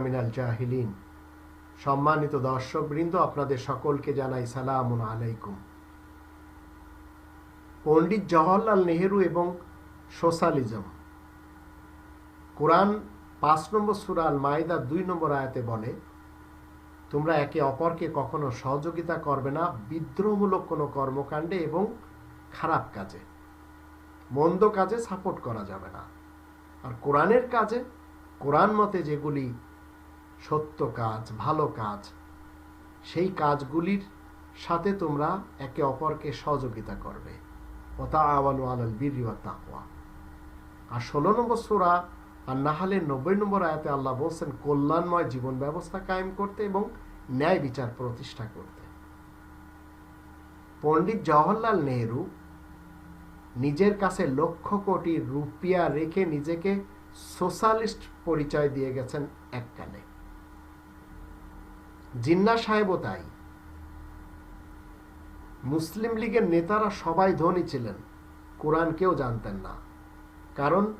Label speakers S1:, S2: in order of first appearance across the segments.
S1: মিনাল জাহিলিন। সম্মানিত দর্শক বৃন্দ আপনাদের সকলকে জানাই সালাম আলাইকুম। পণ্ডিত জওহরলাল নেহেরু এবং সোশ্যালিজম। কোরআন পাঁচ নম্বর সুরাল মাইদা দুই নম্বর আয়াতে বলে, তোমরা একে অপরকে কখনো সহযোগিতা করবে না, বিদ্রোহমূলক কোনো কর্মকাণ্ডে এবং খারাপ কাজে। মন্দ কাজে সাপোর্ট করা যাবে না। আর কোরআনের কাজে কোরআন মতে যেগুলি সত্য কাজ, ভালো কাজ, সেই কাজগুলির সাথে তোমরা একে অপরকে সহযোগিতা করবে। ওতা আওয়ানু আলাল বীর তাকওয়া। আর ষোলো নম্বর সোরা আর নাহালের নব্বই নম্বর আয়াতে আল্লাহ বলছেন, কল্যাণময় জীবন ব্যবস্থা কায়েম করতে এবং ন্যায় বিচার প্রতিষ্ঠা করতে। পণ্ডিত জওহরলাল নেহরু নিজের কাছে লক্ষ কোটি রুপিয়া রেখে নিজেকে সোশ্যালিস্ট পরিচয় দিয়ে গেছেন এককালে। জিন্না সাহেবও তাই। মুসলিম লীগের নেতারা সবাই ধনী ছিলেন কোরআন কেউ জানতেন না। কারণ,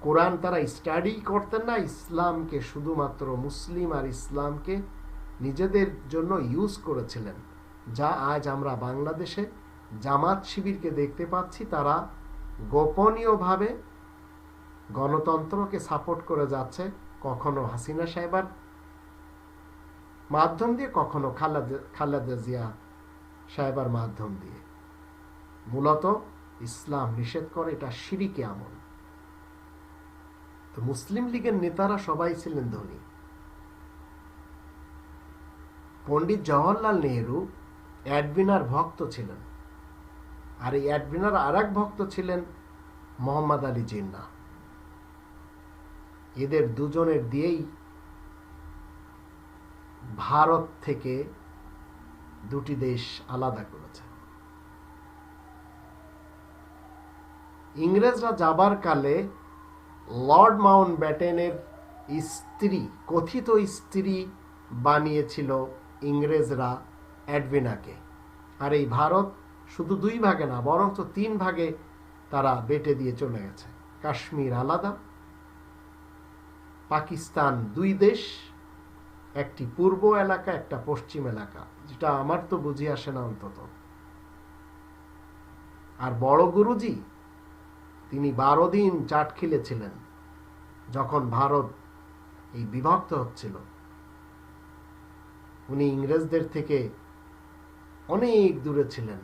S1: কোরআন তারা স্টাডি করতেন না, ইসলামকে শুধুমাত্র মুসলিম আর ইসলামকে নিজেদের জন্য ইউজ করেছিলেন। যা আজ আমরা বাংলাদেশে জামাত শিবিরকে দেখতে পাচ্ছি, তারা গোপনীয়ভাবে গণতন্ত্রকে সাপোর্ট করে যাচ্ছে কখনো হাসিনা সাহেবার মাধ্যম দিয়ে কখনো খালেদা জিয়া সাহেবার মাধ্যম দিয়ে। মূলত ইসলাম নিষেধ করে, এটা সিরিকে আমল। তো মুসলিম লীগের নেতারা সবাই ছিলেন ধনী। পণ্ডিত জওয়াহরলাল নেহরু অ্যাডবিনার ভক্ত ছিলেন। আর এই অ্যাডবিনার আর ভক্ত ছিলেন মোহাম্মদ আলী জিন্না এদের দুজনের দিয়েই ভারত থেকে দুটি দেশ আলাদা করেছে। ইংরেজরা যাবার কালে লর্ড মাউন্ট ব্যাটেনের স্ত্রী, কথিত স্ত্রী বানিয়েছিল ইংরেজরা অ্যাডভিনাকে। আর এই ভারত শুধু দুই ভাগে না, বরঞ্চ তিন ভাগে তারা বেটে দিয়ে চলে গেছে। কাশ্মীর আলাদা পাকিস্তান দুই দেশ, একটি পূর্ব এলাকা, একটা পশ্চিম এলাকা। যেটা আমার তো বুঝি আসে না অন্তত। আর বড় গুরুজি, তিনি বারো দিন চাট খিলেছিলেন, যখন ভারত এই বিভক্ত হচ্ছিল। উনি ইংরেজদের থেকে অনেক দূরে ছিলেন।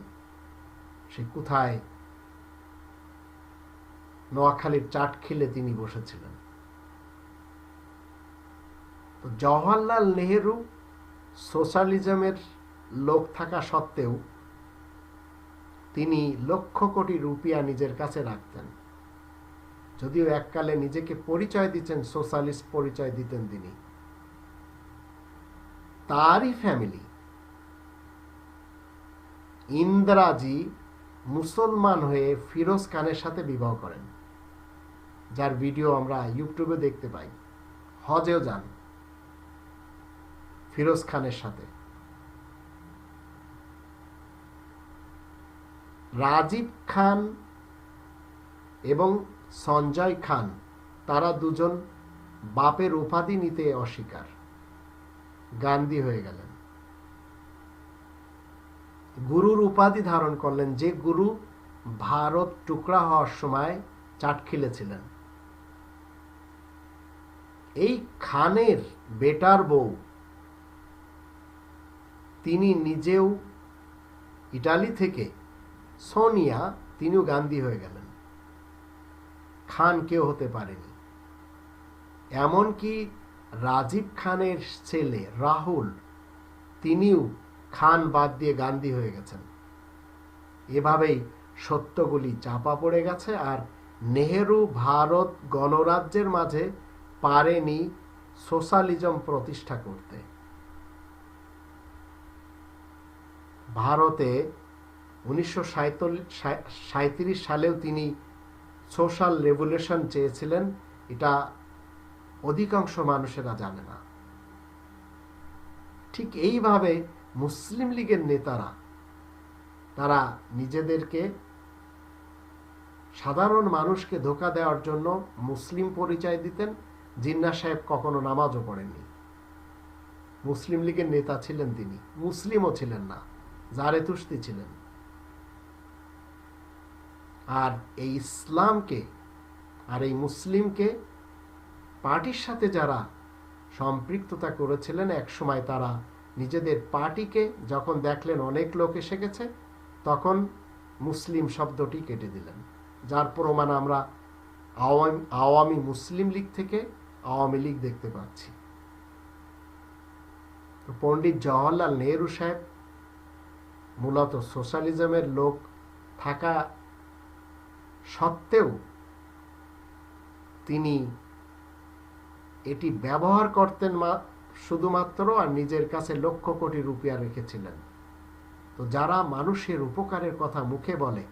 S1: সে কোথায়? নোয়াখালীর চাট খেলে তিনি বসেছিলেন। জওয়াহরলাল নেহেরু সোশ্যালিজমের লোক থাকা সত্ত্বেও তিনি লক্ষ কোটি রুপিয়া নিজের কাছে রাখতেন। যদিও এককালে নিজেকে পরিচয় দিচ্ছেন সোশ্যালিস্ট পরিচয় দিতেন তিনি। তারই ফ্যামিলি ইন্দ্রাজি মুসলমান হয়ে ফিরোজ খানের সাথে বিবাহ করেন, যার ভিডিও আমরা ইউটিউবে দেখতে পাই। হজেও যান। ফিরোজ খানের সাথে। রাজীব খান এবং সঞ্জয় খান, তারা দুজন বাপের উপাধি নিতে অস্বীকার। গান্ধী হয়ে গেলেন। গুরুর উপাধি ধারণ করলেন। যে গুরু ভারত টুকরা হওয়ার সময় চাট খেলেছিলেন। এই খানের বেটার বউ তিনি নিজেও ইটালি থেকে সোনিয়া, তিনিও গান্ধী হয়ে গেলেন। খান কেউ হতে পারেনি। এমনকি রাজীব খানের ছেলে রাহুল, তিনিও খান বাদ দিয়ে গান্ধী হয়ে গেছেন। এভাবেই সত্যগুলি চাপা পড়ে গেছে আর নেহেরু ভারত গণরাজ্যের মাঝে পারেনি সোশ্যালিজম প্রতিষ্ঠা করতে। ভারতে উনিশশো সালেও তিনি সোশ্যাল রেভলিউশন চেয়েছিলেন। এটা অধিকাংশ মানুষেরা জানে না। ঠিক এইভাবে মুসলিম লীগের নেতারা, তারা নিজেদেরকে সাধারণ মানুষকে ধোকা দেওয়ার জন্য মুসলিম পরিচয় দিতেন। জিন্না সাহেব কখনো নামাজও পড়েননি। মুসলিম লীগের নেতা ছিলেন তিনি। মুসলিমও ছিলেন না। জারে তুস্তি ছিলেন। আর এই ইসলামকে, আর এই মুসলিমকে পার্টির সাথে যারা সম্পৃক্ততা করেছিলেন এক সময় তারা নিজেদের পার্টিকে যখন দেখলেন অনেক লোক এসে গেছে, তখন মুসলিম শব্দটি কেটে দিলেন। যার প্রমাণ আমরা আওয়ামী আওয়ামী মুসলিম লীগ থেকে আওয়ামী লীগ দেখতে পাচ্ছি। পণ্ডিত জওয়াহরলাল নেহরু সাহেব মূলত সোশ্যালিজমের লোক থাকা সত্ত্বেও তিনি এটি ব্যবহার করতেন শুধুমাত্র আর নিজের কাছে লক্ষ কোটি রুপিয়া রেখেছিলেন। তো যারা মানুষের উপকারের কথা মুখে বলে,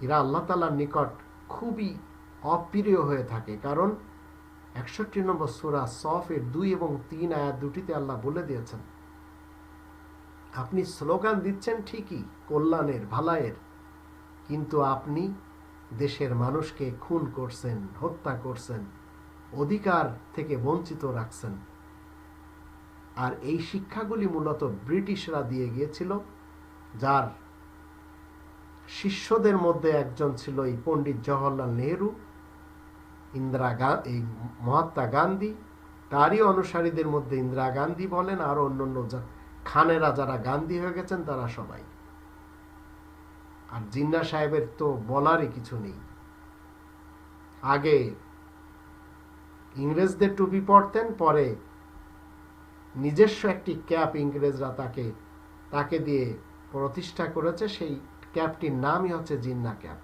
S1: এরা আল্লাহ তালার নিকট খুবই অপ্রিয় হয়ে থাকে। কারণ একষট্টি নম্বর সুরা সফের দুই এবং তিন আয়াত দুটিতে আল্লাহ বলে দিয়েছেন আপনি স্লোগান দিচ্ছেন ঠিকই, কল্যাণের, ভালায়ের। কিন্তু আপনি দেশের মানুষকে খুন করছেন, হত্যা করছেন, অধিকার থেকে বঞ্চিত রাখছেন। আর এই শিক্ষাগুলি মূলত ব্রিটিশরা দিয়ে গিয়েছিল, যার শিষ্যদের মধ্যে একজন ছিল এই পণ্ডিত জওহরলাল নেহরু, ইন্দিরা এই মহাত্মা গান্ধী। তারই অনুসারীদের মধ্যে ইন্দিরা গান্ধী বলেন আর অন্যান্য খানেরা যারা গান্ধী হয়ে গেছেন, তারা সবাই। আর জিন্না সাহেবের তো বলারই কিছু নেই। আগে ইংরেজদের টুপি পরতেন, পরে নিজস্ব একটি ক্যাপ ইংরেজরা তাকে তাকে দিয়ে প্রতিষ্ঠা করেছে। সেই ক্যাপটির নামই হচ্ছে জিন্না ক্যাপ।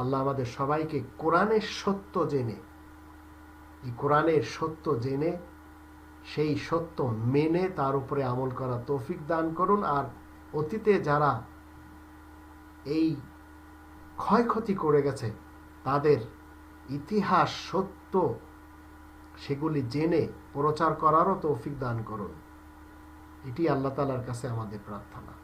S1: আল্লাহ আমাদের সবাইকে কোরআনের সত্য জেনে, এই কোরআনের সত্য জেনে সেই সত্য মেনে তার উপরে আমল করা তৌফিক দান করুন। আর অতীতে যারা এই ক্ষয়ক্ষতি করে গেছে, তাদের ইতিহাস সত্য সেগুলি জেনে প্রচার করারও তৌফিক দান করুন। এটি আল্লাহ তালার কাছে আমাদের প্রার্থনা।